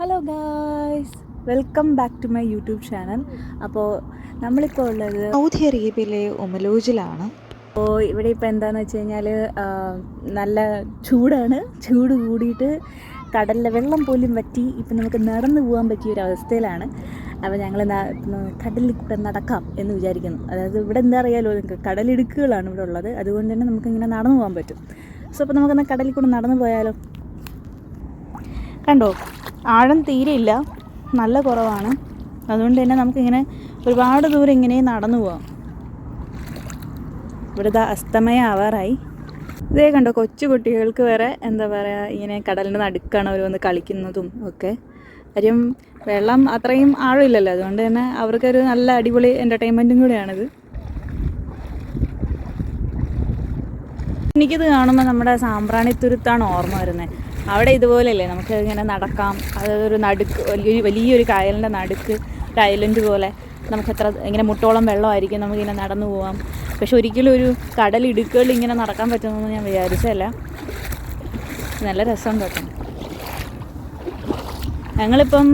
Hello guys welcome back to my YouTube channel അപ്പോൾ നമ്മളിപ്പോൾ ഉള്ളത് സൗദി അറേബ്യയിലെ ഒമലൂജിലാണ് അപ്പോൾ ഇവിടെ ഇപ്പോൾ എന്താണെന്ന് വെച്ച് കഴിഞ്ഞാൽ നല്ല ചൂടാണ്. ചൂട് കൂടിയിട്ട് കടലിലെ വെള്ളം പോലും പറ്റി ഇപ്പം നമുക്ക് നടന്നു പോകാൻ പറ്റിയ ഒരു അവസ്ഥയിലാണ്. അപ്പോൾ ഞങ്ങൾ കടലിൽ കൂടെ നടക്കാം എന്ന് വിചാരിക്കുന്നു. അതായത് ഇവിടെ എന്താ അറിയാലോ നിങ്ങൾക്ക് കടലിടുക്കുകളാണ് ഇവിടെ ഉള്ളത്. അതുകൊണ്ട് തന്നെ നമുക്കിങ്ങനെ നടന്നു പോകാൻ പറ്റും. സോ അപ്പോൾ നമുക്കെന്നാൽ കടലിൽ കൂടെ നടന്നു പോയാലോ? കണ്ടോ? ആഴം തീരെയില്ല നല്ല കുറവാണ്. അതുകൊണ്ട് തന്നെ നമുക്കിങ്ങനെ ഒരുപാട് ദൂരം ഇങ്ങനെ നടന്നു പോവാം. ഇവിടുത്തെ അസ്തമയം ആവാറായി. ഇതേ കണ്ടോ കൊച്ചു കുട്ടികൾക്ക് വരെ എന്താ പറയുക ഇങ്ങനെ കടലിന്റെ നടുക്കാണ് അവർ വന്ന് കളിക്കുന്നതും ഒക്കെ. കാര്യം വെള്ളം അത്രയും ആഴമില്ലല്ലോ. അതുകൊണ്ട് തന്നെ അവർക്കൊരു നല്ല അടിപൊളി എന്റർടൈൻമെന്റും കൂടെയാണിത്. എനിക്കിത് കാണുമ്പോൾ നമ്മുടെ സാമ്പ്രാണിത്തുരുത്താണ് ഓർമ്മ വരുന്നത് അവിടെ ഇതുപോലെയല്ലേ നമുക്ക് ഇങ്ങനെ നടക്കാം. അതൊരു നടുക്ക് വലിയൊരു വലിയൊരു കായലിന്റെ നടുക്ക് ഒരു ഐലൻഡ് പോലെ. നമുക്ക് എത്ര ഇങ്ങനെ മുട്ടോളം വെള്ളമായിരിക്കും നമുക്കിങ്ങനെ നടന്നു പോവാം. പക്ഷെ ഒരിക്കലും ഒരു കടലിടുക്കുകളിൽ ഇങ്ങനെ നടക്കാൻ പറ്റുമെന്ന് ഞാൻ വിചാരിച്ചല്ല നല്ല രസം കേട്ടോ? ഞങ്ങളിപ്പം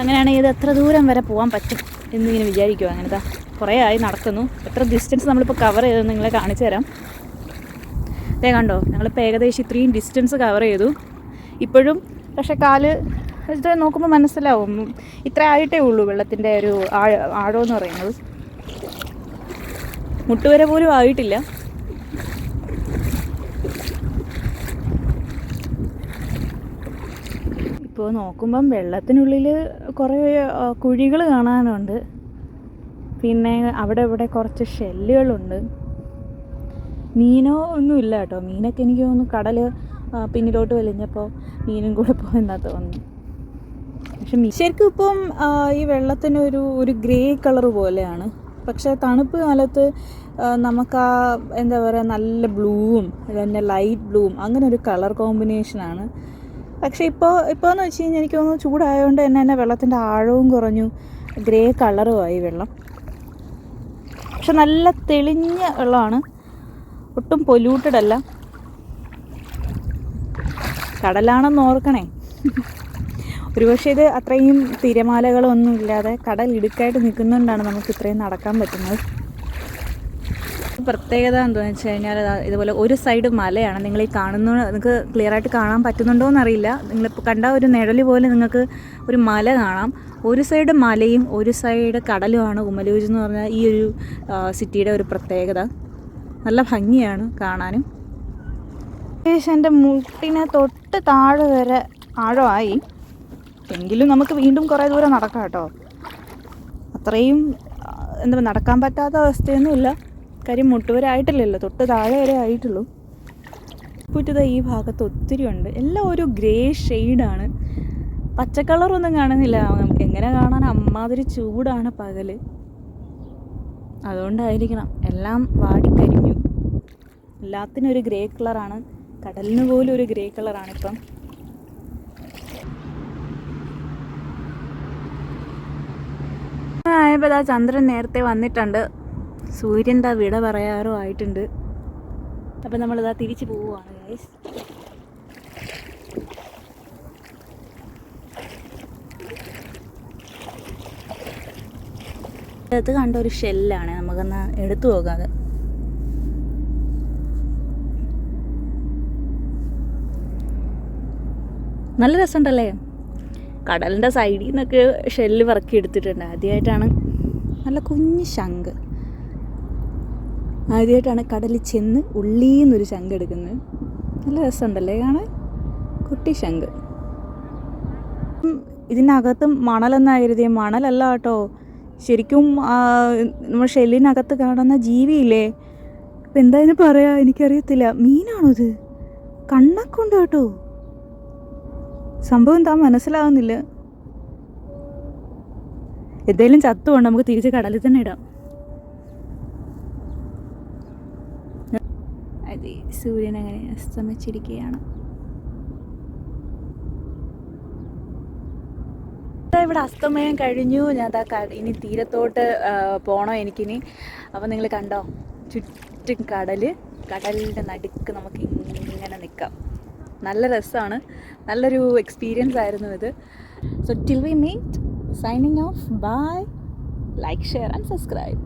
അങ്ങനെയാണെങ്കിൽ ഇത് എത്ര ദൂരം വരെ പോകാൻ പറ്റും എന്നിങ്ങനെ വിചാരിക്കുമോ അങ്ങനത്തെ കുറേ ആയി നടക്കുന്നു. എത്ര ഡിസ്റ്റൻസ് നമ്മളിപ്പോൾ കവർ ചെയ്തത് നിങ്ങളെ കാണിച്ചു തരാം. ദേ കണ്ടോ ഞങ്ങളിപ്പോൾ ഏകദേശം ഇത്രയും ഡിസ്റ്റൻസ് കവർ ചെയ്തു. ഇപ്പോഴും. പക്ഷെ കാൽ ഇത് നോക്കുമ്പോൾ മനസ്സിലാവും. ഇത്ര ആയിട്ടേ ഉള്ളൂ വെള്ളത്തിന്റെ ഒരു ആഴ ആഴമെന്ന് പറയുന്നത്. മുട്ടുവരെ പോലും ആയിട്ടില്ല. ഇപ്പോൾ നോക്കുമ്പം വെള്ളത്തിനുള്ളിൽ കുറേ കുഴികൾ കാണാനുണ്ട്. പിന്നെ അവിടെ ഇവിടെ കുറച്ച് ഷെല്ലുകളുണ്ട്. മീനോ ഒന്നുമില്ല കേട്ടോ. മീനൊക്കെ എനിക്ക് തോന്നുന്നു കടൽ പിന്നിലോട്ട് വലിഞ്ഞപ്പോൾ മീനും കൂടെ പോയെന്നാ തോന്നുന്നു. പക്ഷെ മീൻ ശരിക്കും ഇപ്പം ഈ വെള്ളത്തിന് ഒരു ഒരു ഗ്രേ കളർ പോലെയാണ്. പക്ഷേ തണുപ്പ് കാലത്ത് നമുക്ക് ആ എന്താ പറയുക നല്ല ബ്ലൂവും പിന്നെ ലൈറ്റ് ബ്ലൂവും അങ്ങനെ ഒരു കളർ കോമ്പിനേഷനാണ് പക്ഷേ ഇപ്പോൾ ഇപ്പോൾ എന്ന് വെച്ച് കഴിഞ്ഞാൽ എനിക്ക് തോന്നുന്നു ചൂടായതുകൊണ്ട് തന്നെ തന്നെ വെള്ളത്തിന്റെ ആഴവും കുറഞ്ഞു. ഗ്രേ കളറുമായി വെള്ളം. പക്ഷെ നല്ല തെളിഞ്ഞ വെള്ളമാണ്. ഒട്ടും പൊല്യൂട്ടഡ് അല്ല. കടലാണെന്ന് ഓർക്കണേ. ഒരുപക്ഷെ ഇത് അത്രയും തിരമാലകളൊന്നും ഇല്ലാതെ കടൽ ഇടുക്കായിട്ട് നിൽക്കുന്നതുകൊണ്ടാണ് നമുക്ക് ഇത്രയും നടക്കാൻ പറ്റുന്നത്. പ്രത്യേകത എന്താണെന്ന് വെച്ച് കഴിഞ്ഞാൽ ഇതുപോലെ ഒരു സൈഡ് മലയാണ്. നിങ്ങൾ ഈ കാണുന്ന നിങ്ങൾക്ക് ക്ലിയർ ആയിട്ട് കാണാൻ പറ്റുന്നുണ്ടോ എന്നറിയില്ല. നിങ്ങളിപ്പോൾ കണ്ട ഒരു നിഴൽ പോലെ നിങ്ങൾക്ക് ഒരു മല കാണാം. ഒരു സൈഡ് മലയും ഒരു സൈഡ് കടലുമാണ് ഉമലൂജ് എന്ന് പറഞ്ഞാൽ ഈ ഒരു സിറ്റിയുടെ ഒരു പ്രത്യേകത. നല്ല ഭംഗിയാണ് കാണാനും. ഏകദേശം എന്റെ മുട്ടിനെ തൊട്ട് താഴെ വരെ ആഴമായി. എങ്കിലും നമുക്ക് വീണ്ടും കുറേ ദൂരം നടക്കാം കേട്ടോ. അത്രയും എന്താ നടക്കാൻ പറ്റാത്ത അവസ്ഥയൊന്നുമില്ല കാര്യം മുട്ടുവരെ ആയിട്ടില്ലല്ലോ തൊട്ട് താഴെ വരെ ആയിട്ടുള്ളൂ. പുറ്റുത ഈ ഭാഗത്ത് ഒത്തിരി ഉണ്ട്. എല്ലാം ഒരു ഗ്രേ ഷെയ്ഡാണ്. പച്ച കളറൊന്നും കാണുന്നില്ല. നമുക്ക് എങ്ങനെ കാണാൻ അമ്മാതിരി ചൂടാണ് പകൽ. അതുകൊണ്ടായിരിക്കണം. എല്ലാം വാടിക്കരിഞ്ഞു എല്ലാത്തിനും ഒരു ഗ്രേ കളറാണ്. കടലിന് പോലും ഒരു ഗ്രേ കളറാണ് ഇപ്പം. ആയപ്പോൾ ആ ചന്ദ്രൻ നേരത്തെ വന്നിട്ടുണ്ട്. സൂര്യന്റെ വിട പറയാറോ ആയിട്ടുണ്ട്. അപ്പം നമ്മളിതാ തിരിച്ചു പോവുകയാണ് ഗൈസ് ഇത് കണ്ട ഒരു ഷെല്ലാണ് നമുക്കൊന്ന് എടുത്തു നോക്കാം നല്ല രസമുണ്ടല്ലേ? കടലിന്റെ സൈഡിൽ നിന്നൊക്കെ ഷെല്ല് വർക്ക് എടുത്തിട്ടുണ്ട്. ആദ്യമായിട്ടാണ് നല്ല കുഞ്ഞ് ശംഖ്. ആദ്യമായിട്ടാണ് കടലിൽ ചെന്ന് ഉള്ളിൽ നിന്നൊരു ശംഖ് എടുക്കുന്നത്. നല്ല രസമുണ്ടല്ലേ കാണാൻ? കുട്ടി ശംഖ്. ഇതിനകത്ത് മണലെന്നാണ് എഴുതിയ മണലല്ല കേട്ടോ. ശരിക്കും നമ്മൾ ഷെല്ലിനകത്ത് കാണുന്ന ജീവിയില്ലേ? ഇപ്പം എന്താ ഇതിന് പറയാ? എനിക്കറിയത്തില്ല. മീനാണോ ഇത്? കണ്ണൊക്കെ ഉണ്ട് കേട്ടോ. സംഭവം എന്താ മനസ്സിലാവുന്നില്ല. എന്തായാലും ചത്തുകൊണ്ട് നമുക്ക് തിരിച്ച് കടലിൽ തന്നെ ഇടാം. അതെ സൂര്യൻ അങ്ങനെ അസ്തമിച്ചിരിക്കുകയാണ്. ഇവിടെ അസ്തമയം കഴിഞ്ഞു. ഞാൻ ദാ ഇനി തീരത്തോട്ട് പോണം എനിക്കിനി. അപ്പം നിങ്ങൾ കണ്ടോ? ചുറ്റും കടൽ. കടലിന്റെ നടുക്ക് നമുക്ക് ഇങ്ങനെ നിൽക്കാം നല്ല രസമാണ്. നല്ലൊരു എക്സ്പീരിയൻസ് ആയിരുന്നു ഇത്. So till we meet signing off bye like share and subscribe